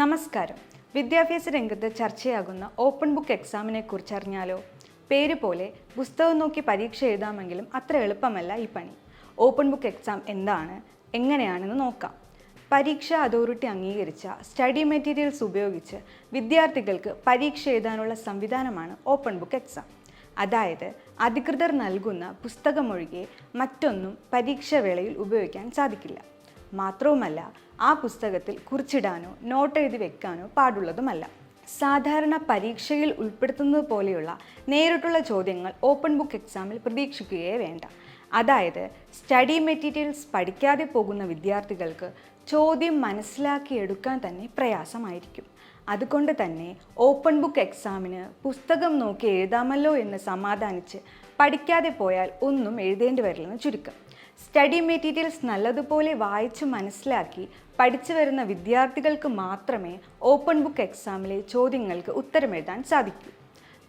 നമസ്കാരം. വിദ്യാഭ്യാസ രംഗത്ത് ചർച്ചയാകുന്ന ഓപ്പൺ ബുക്ക് എക്സാമിനെ കുറിച്ച് അറിഞ്ഞാലോ പേര് പോലെ പുസ്തകം നോക്കി പരീക്ഷ എഴുതാമെങ്കിലും അത്ര എളുപ്പമല്ല ഈ പണി. ഓപ്പൺ ബുക്ക് എക്സാം എന്താണ്? എങ്ങനെയാണെന്ന് നോക്കാം. പരീക്ഷാ അതോറിറ്റി അംഗീകരിച്ച സ്റ്റഡി മെറ്റീരിയൽസ് ഉപയോഗിച്ച് വിദ്യാർത്ഥികൾക്ക് പരീക്ഷ എഴുതാനുള്ള സംവിധാനമാണ് ഓപ്പൺ ബുക്ക് എക്സാം. അതായത് അധികൃതർ നൽകുന്ന പുസ്തകമൊഴികെ മറ്റൊന്നും പരീക്ഷാവേളയിൽ ഉപയോഗിക്കാൻ സാധിക്കില്ല. മാത്രവുമല്ല ആ പുസ്തകത്തിൽ കുറിച്ചിടാനോ നോട്ട് എഴുതി വെക്കാനോ പാടുള്ളതുമല്ല. സാധാരണ പരീക്ഷയിൽ ഉൾപ്പെടുത്തുന്നത് പോലെയുള്ള നേരിട്ടുള്ള ചോദ്യങ്ങൾ ഓപ്പൺ ബുക്ക് എക്സാമിൽ പ്രതീക്ഷിക്കുകയേ വേണ്ട. അതായത് സ്റ്റഡി മെറ്റീരിയൽസ് പഠിക്കാതെ പോകുന്ന വിദ്യാർത്ഥികൾക്ക് ചോദ്യം മനസ്സിലാക്കിയെടുക്കാൻ തന്നെ പ്രയാസമായിരിക്കും. അതുകൊണ്ട് തന്നെ ഓപ്പൺ ബുക്ക് എക്സാമിന് പുസ്തകം നോക്കി എഴുതാമല്ലോ എന്ന് സമാധാനിച്ച് പഠിക്കാതെ പോയാൽ ഒന്നും എഴുതേണ്ടി വരില്ലെന്ന് ചുരുക്കം. സ്റ്റഡി മെറ്റീരിയൽസ് നല്ലതുപോലെ വായിച്ച് മനസ്സിലാക്കി പഠിച്ചു വരുന്ന വിദ്യാർത്ഥികൾക്ക് മാത്രമേ ഓപ്പൺ ബുക്ക് എക്സാമിലെ ചോദ്യങ്ങൾക്ക് ഉത്തരമെഴുതാൻ സാധിക്കൂ.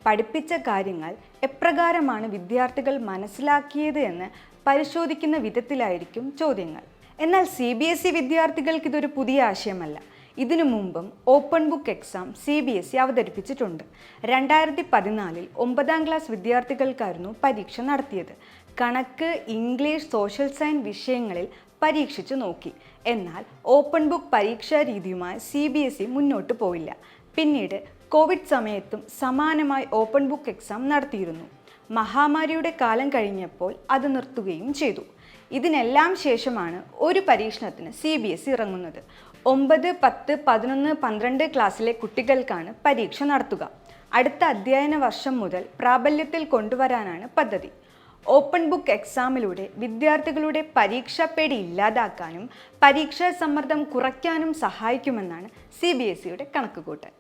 പഠിപ്പിച്ച കാര്യങ്ങൾ എപ്രകാരമാണ് വിദ്യാർത്ഥികൾ മനസ്സിലാക്കിയത് എന്ന് പരിശോധിക്കുന്ന വിധത്തിലായിരിക്കും ചോദ്യങ്ങൾ. എന്നാൽ സി ബി എസ് ഇ വിദ്യാർത്ഥികൾക്ക് ഇതൊരു പുതിയ ആശയമല്ല. ഇതിനു മുമ്പും open book exam C B S E അവതരിപ്പിച്ചിട്ടുണ്ട്. രണ്ടായിരത്തി പതിനാലിൽ ഒമ്പതാം ക്ലാസ് വിദ്യാർത്ഥികൾക്കായിരുന്നു പരീക്ഷ നടത്തിയത്. കണക്ക് ഇംഗ്ലീഷ് സോഷ്യൽ സയൻസ് വിഷയങ്ങളിൽ പരീക്ഷിച്ചു നോക്കി. എന്നാൽ ഓപ്പൺ ബുക്ക് പരീക്ഷാ രീതിയുമായി സി ബി എസ് ഇ മുന്നോട്ട് പോയില്ല. പിന്നീട് കോവിഡ് സമയത്തും സമാനമായി ഓപ്പൺ ബുക്ക് എക്സാം നടത്തിയിരുന്നു. മഹാമാരിയുടെ കാലം കഴിഞ്ഞപ്പോൾ അത് നിർത്തുകയും ചെയ്തു. ഇതിനെല്ലാം ശേഷമാണ് ഒരു പരീക്ഷണത്തിന് സി ബി എസ് ഇ ഇറങ്ങുന്നത്. ഒമ്പത് പത്ത് പതിനൊന്ന് പന്ത്രണ്ട് ക്ലാസ്സിലെ കുട്ടികൾക്കാണ് പരീക്ഷ നടത്തുക. അടുത്ത അധ്യയന വർഷം മുതൽ പ്രാബല്യത്തിൽ കൊണ്ടുവരാനാണ് പദ്ധതി. ഓപ്പൺ ബുക്ക് എക്സാമിലൂടെ വിദ്യാർത്ഥികളുടെ പരീക്ഷാപ്പേടി ഇല്ലാതാക്കാനും പരീക്ഷാ സമ്മർദ്ദം കുറയ്ക്കാനും സഹായിക്കുമെന്നാണ് സി ബി എസ് ഇയുടെ കണക്കുകൂട്ടൽ.